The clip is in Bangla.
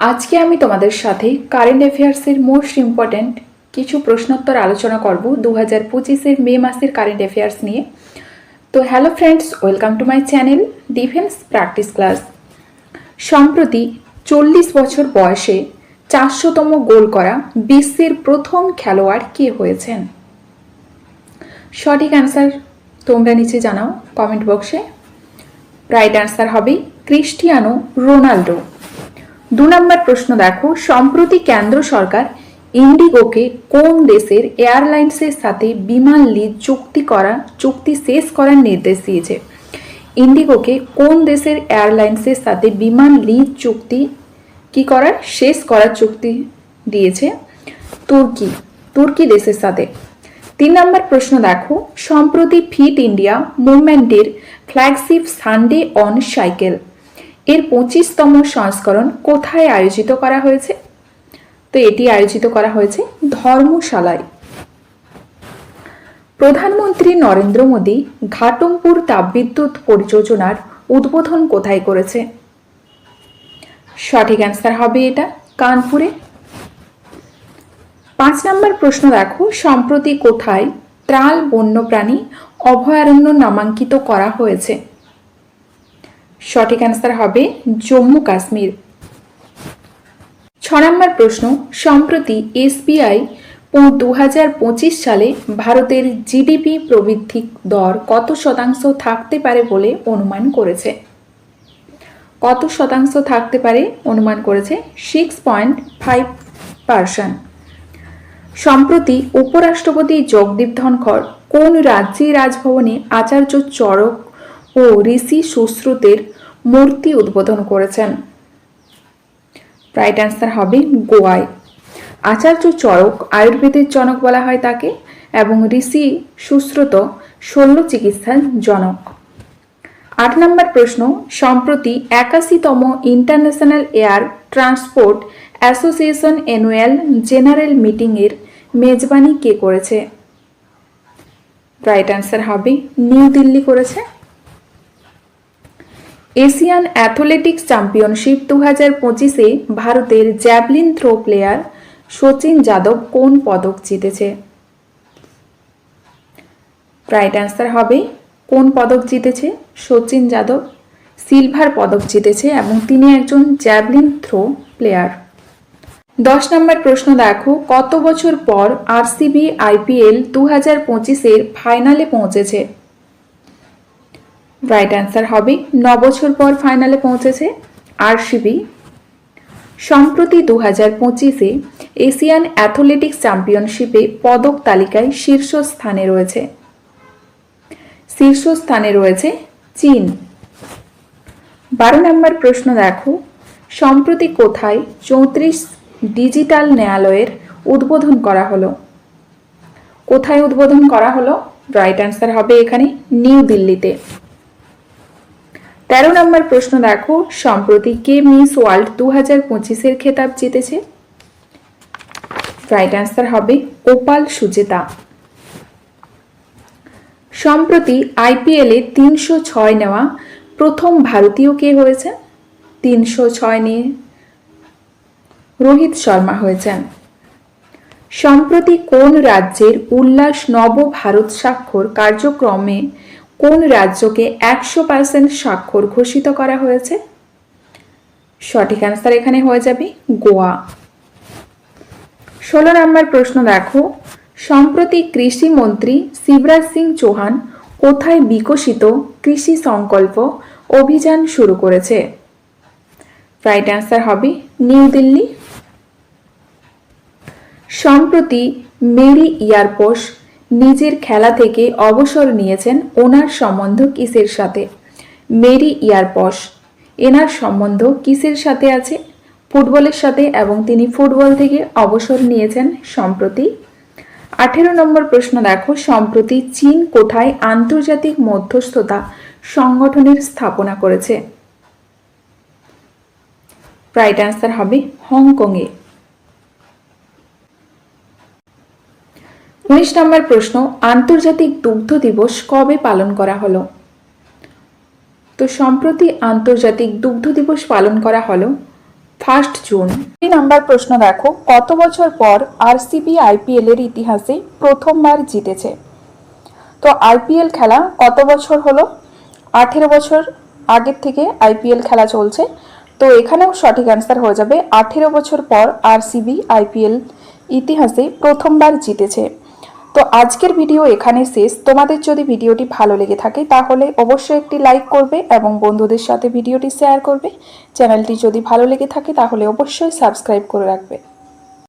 আজকে আমি তোমাদের সাথে কারেন্ট অ্যাফেয়ার্সের মোস্ট ইম্পর্ট্যান্ট কিছু প্রশ্নোত্তর আলোচনা করব দু হাজার পঁচিশের মে মাসের কারেন্ট অ্যাফেয়ার্স নিয়ে। তো hello friends welcome to my channel defence practice class সম্প্রতি চল্লিশ বছর বয়সে চারশোতম গোল করা বিশ্বের প্রথম খেলোয়াড় কে হয়েছেন? সঠিক অ্যান্সার তোমরা নিচে জানাও কমেন্ট বক্সে রাইট অ্যান্সার হবে ক্রিস্টিয়ানো রোনাল্ডো। দু নম্বর প্রশ্ন দেখো, সম্প্রতি কেন্দ্র সরকার ইন্ডিগোকে কোন দেশের এয়ারলাইন্সের সাথে বিমান লিজ চুক্তি করা, চুক্তি শেষ করার নির্দেশ দিয়েছে? ইন্ডিগোকে কোন দেশের এয়ারলাইন্সের সাথে বিমান লিজ চুক্তি কি করার, শেষ করার চুক্তি দিয়েছে? তুর্কি তুর্কি দেশের সাথে। তিন নম্বর প্রশ্ন দেখো, সম্প্রতি ফিট ইন্ডিয়া মুভমেন্টের ফ্ল্যাগশিপ সানডে অন সাইকেল। এর পঁচিশতম সংস্করণ কোথায় আয়োজিত করা হয়েছে? তো এটি আয়োজিত করা হয়েছে ধর্মশালায়। প্রধানমন্ত্রী নরেন্দ্র মোদী ঘাটমপুর তাপবিদ্যুৎ পরিযোজনার উদ্বোধন কোথায় করেছে? সঠিক অ্যান্সার হবে এটা কানপুরে। পাঁচ নম্বর প্রশ্ন দেখো। সম্প্রতি কোথায় ত্রাল বন্যপ্রাণী অভয়ারণ্য নামাঙ্কিত করা হয়েছে? সঠিক অ্যান্সার হবে জম্মু কাশ্মীর। ছ নম্বর প্রশ্ন, সম্প্রতি এসবিআই দু হাজার পঁচিশ সালে ভারতের জিডিপি প্রবৃদ্ধি দর কত শতাংশ থাকতে পারে বলে অনুমান করেছে? কত শতাংশ থাকতে পারে অনুমান করেছে? সিক্স পয়েন্ট ফাইভ পার্সেন্ট সম্প্রতি উপরাষ্ট্রপতি জগদীপ ধনখড় কোন রাজ্যে রাজভবনে আচার্য চরক ও ঋষি সুশ্রুতের মূর্তি উদ্বোধন করেছেন। রাইট অ্যান্সার হবে গোয়ায়। আচার্য চরক আয়ুর্বেদের জনক বলা হয় তাকে এবং ঋষি সুশ্রুত শল্য চিকিৎসার জনক। আট নম্বর প্রশ্ন, সম্প্রতি একাশিতম international air transport association annual general মিটিংয়ের মেজবানি কে করেছে? রাইট অ্যান্সার হবে নিউ দিল্লি করেছে। এশিয়ান অ্যাথলেটিক্স চ্যাম্পিয়নশিপ দু হাজার পঁচিশে ভারতের javelin throw player Sachin Yadav কোন পদক জিতেছে? রাইট অ্যান্সার হবে, কোন পদক জিতেছে? সচিন যাদব। সিলভার পদক জিতেছে এবং তিনি একজন জ্যাভলিন থ্রো প্লেয়ার। দশ নম্বর প্রশ্ন দেখো, কত বছর পর আরসিবি আইপিএল দু হাজার পঁচিশের ফাইনালে পৌঁছেছে? রাইট অ্যান্সার হবে, ন বছর পর ফাইনালে পৌঁছেছে আরসিবি সম্প্রতি দু হাজার পঁচিশে এশিয়ান অ্যাথলেটিক্স চ্যাম্পিয়নশিপে পদক তালিকায় শীর্ষস্থানে রয়েছে। শীর্ষস্থানে রয়েছে চীন। বারো নম্বর প্রশ্ন দেখো, সম্প্রতি কোথায় চৌত্রিশ ডিজিটাল ন্যায়ালয়ের উদ্বোধন করা হলো? কোথায় উদ্বোধন করা হলো? রাইট অ্যান্সার হবে এখানে, নিউ দিল্লিতে। তেরো নম্বর প্রশ্ন দেখো, সম্প্রতি কে মিস ওয়ার্ল্ড দু হাজার পঁচিশের খেতাব জিতেছে? রাইট অ্যান্সার হবে ওপাল সুচেতা সম্প্রতি আইপিএলে তিনশো ছয় নেওয়া প্রথম ভারতীয় কে হয়েছে? তিনশো ছয় নিয়ে রোহিত শর্মা হয়েছেন। সম্প্রতি কোন রাজ্যের উল্লাস নব ভারত স্বাক্ষর কার্যক্রমে কোন রাজ্যকে একশো পার্সেন্ট স্বাক্ষর ঘোষিত করা হয়েছে? সঠিক অ্যান্সার এখানে হয়ে যাবে গোয়া। ষোলো নম্বর প্রশ্ন দেখো, সম্প্রতি কৃষি মন্ত্রী শিবরাজ সিং চৌহান কোথায় বিকশিত কৃষি সংকল্প অভিযান শুরু করেছে? রাইট অ্যান্সার হবে নিউ দিল্লি। সম্প্রতি মেরি ইয়ারপোস নিজের খেলা থেকে অবসর নিয়েছেন ওনার সম্বন্ধ কিসের সাথে? মেরি ইয়ারপস এনার সম্বন্ধ কিসের সাথে আছে? ফুটবলের সাথে এবং তিনি ফুটবল থেকে অবসর নিয়েছেন সম্প্রতি? আঠেরো নম্বর প্রশ্ন দেখো, সম্প্রতি চীন কোথায় আন্তর্জাতিক মধ্যস্থতা সংগঠনের স্থাপনা করেছে? রাইট অ্যান্সার হবে হংকংয়ে। উনিশ নম্বর প্রশ্ন, আন্তর্জাতিক দুগ্ধ দিবস কবে পালন করা হলো? তো সম্প্রতি আন্তর্জাতিক দুগ্ধ দিবস পালন করা হলো ফার্স্ট জুন। দুই নাম্বার প্রশ্ন দেখো, কত বছর পর আরসিবি আইপিএল এর ইতিহাসে প্রথমবার জিতেছে? তো আইপিএল খেলা কত বছর হলো? আঠেরো বছর আগের থেকে আইপিএল খেলা চলছে। তো এখানেও সঠিক অ্যান্সার হয়ে যাবে, আঠেরো বছর পর আরসিবি আইপিএল ইতিহাসে প্রথমবার জিতেছে। তো আজকের ভিডিও এখানে শেষ। তোমাদের যদি ভিডিওটি ভালো লেগে থাকে, তাহলে অবশ্যই একটি লাইক করবে এবং বন্ধুদের সাথে ভিডিওটি শেয়ার করবে। চ্যানেলটি যদি ভালো লেগে থাকে, তাহলে অবশ্যই সাবস্ক্রাইব করে রাখবে।